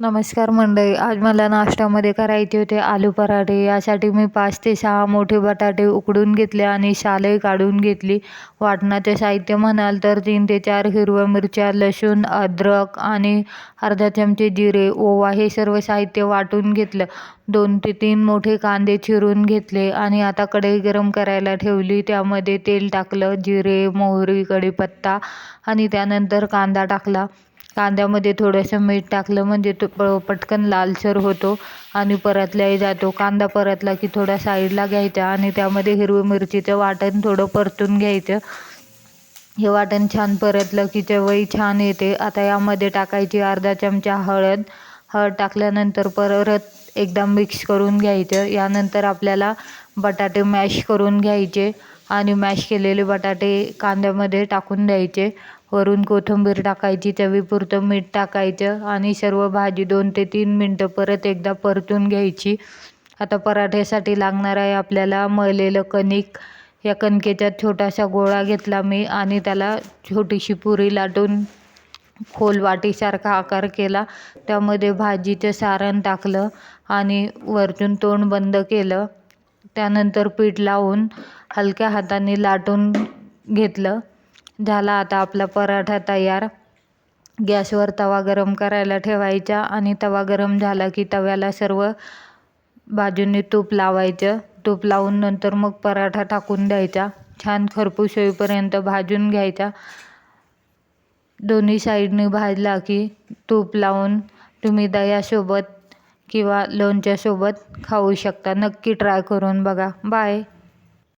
नमस्कार मंडळी. आज मला नाश्त्यामध्ये करायचे होते आलू पराठे. यासाठी मी पाच ते सहा मोठे बटाटे उकडून घेतले आणि शालही काढून घेतली. वाटणाचे साहित्य म्हणाल तर तीन ते चार हिरव्या मिरच्या लसूण अद्रक आणि अर्धा चमचे जिरे ओवा हे सर्व साहित्य वाटून घेतलं. दोन ते तीन मोठे कांदे चिरून घेतले आणि आता कढई गरम करायला ठेवली. त्यामध्ये तेल टाकलं जिरे मोहरी कढीपत्ता आणि त्यानंतर कांदा टाकला. कांद्यामध्ये थोडंसं मीठ टाकलं म्हणजे तो प पटकन लालसर होतो. आणि परतलाही जातो. कांदा परतला की थोडा साईडला घ्यायचा आणि त्यामध्ये हिरवी मिरचीचं वाटण थोडं परतून घ्यायचं. हे वाटण छान परतलं की चवई छान येते. आता यामध्ये टाकायची अर्धा चमचा हळद. हळद टाकल्यानंतर परत एकदा मिक्स करून घ्यायचं. यानंतर आपल्याला बटाटे मॅश करून घ्यायचे आणि मॅश केलेले बटाटे कांद्यामध्ये टाकून द्यायचे. वरून कोथिंबीर टाकायची चवीपुरतं मीठ टाकायचं आणि सर्व भाजी दोन ते तीन मिनटं परत एकदा परतून घ्यायची. आता पराठ्यासाठी लागणार आहे आपल्याला मळलेलं कणिक. या कणकेचा छोटासा गोळा घेतला मी आणि त्याला छोटीशी पुरी लाटून खोल वाटीसारखा आकार केला. त्यामध्ये भाजीचं सारण टाकलं आणि वरतून तोंड बंद केलं. त्यानंतर पीठ लावून हलक्या हाताने लाटून घेतलं. झाला. आता आपला पराठा तयार. गॅसवर तवा गरम करायला ठेवायचा आणि तवा गरम झाला की तव्याला सर्व बाजूंनी तूप लावायचं. तूप लावून नंतर मग पराठा टाकून द्यायचा. छान खरपूस होईपर्यंत भाजून घ्यायचा. दोन्ही साईडने भाजला की तूप लावून तुम्ही दह्यासोबत किंवा लोणच्यासोबत खाऊ शकता. नक्की ट्राय करून बघा. बाय.